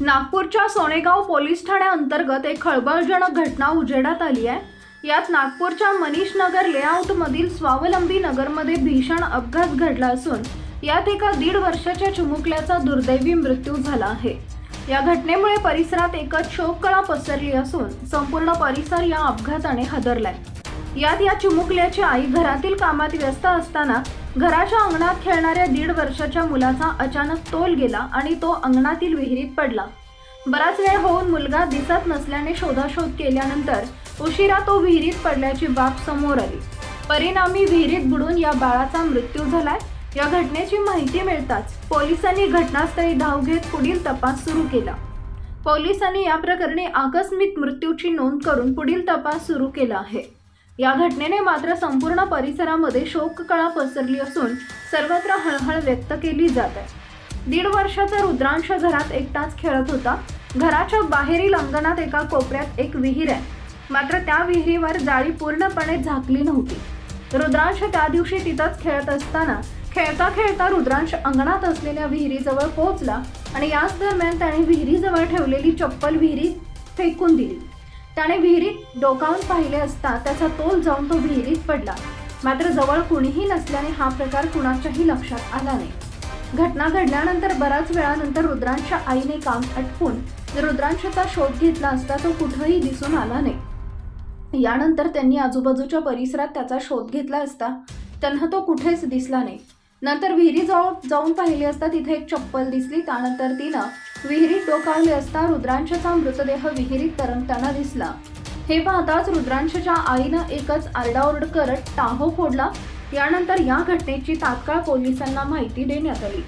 नागपूरच्या सोनेगाव पोलीस ठाण्याअंतर्गत एक खळबळजनक घटना उजेडात आली आहे. यात नागपूरच्या मनीष नगर लेआउटमधील स्वावलंबी नगरमध्ये भीषण अपघात घडला असून यात एका दीड वर्षाच्या चिमुकल्याचा दुर्दैवी मृत्यू झाला आहे. या घटनेमुळे परिसरात एकच शोककळा पसरली असून संपूर्ण परिसर या अपघाताने हादरलाय. यात या चिमुकल्याची आई घरातील कामात व्यस्त असताना घराच्या अंगणात खेळणाऱ्या दीड वर्षाच्या मुलाचा अचानक तोल गेला आणि तो अंगणातील विहिरीत पडला. बराच वेळ होऊन मुलगा दिसत नसल्याने शोधाशोध केल्यानंतर उशिरा तो विहिरीत पडल्याची बाब समोर आली. परिणामी विहिरीत बुडून या बाळाचा मृत्यू झालाय. या घटनेची माहिती मिळताच पोलिसांनी घटनास्थळी धाव घेत पुढील तपास सुरू केला. पोलिसांनी या प्रकरणी आकस्मिक मृत्यूची नोंद करून पुढील तपास सुरू केला आहे. या घटनेने मात्र संपूर्ण परिसरामध्ये शोककळा पसरली असून सर्वत्र हळहळ व्यक्त केली जात आहे. दीड वर्षाचा रुद्रांश घरात एकटाच खेळत होता. घराच्या बाहेरील अंगणात एका कोपऱ्यात एक विहीर आहे. मात्र त्या विहिरीवर जाळी पूर्णपणे झाकली नव्हती. रुद्रांश त्या दिवशी तिथंच खेळत असताना खेळता खेळता रुद्रांश अंगणात असलेल्या विहिरीजवळ पोहोचला आणि याच दरम्यान त्याने विहिरीजवळ ठेवलेली चप्पल विहिरीत फेकून दिली. त्याने विहिरीत डोकावून पाहिले असता त्याचा तोल जाऊन तो विहिरीत पडला. मात्र जवळ कुणीही नसल्याने हा प्रकार कुणाच्याही लक्षात आला नाही. घटना घडल्यानंतर बराच वेळानंतर रुद्रांशच्या आईने काम अटकून रुद्रांशचा शोध घेतला असता तो कुठंही दिसून आला नाही. यानंतर त्यांनी आजूबाजूच्या परिसरात त्याचा शोध घेतला असता त्यांना तो कुठेच दिसला नाही. नंतर विहिरीजवळ जाऊन पाहिले असता तिथे एक चप्पल दिसली. त्यानंतर तिनं विहिरीत डोकावले असता रुद्रांशचा मृतदेह विहिरीत तरंगताना दिसला. हे पाहताच रुद्रांशच्या आईनं एकच आरडाओरड करत टाहो फोडला. यानंतर या घटनेची तात्काळ पोलिसांना माहिती देण्यात आली.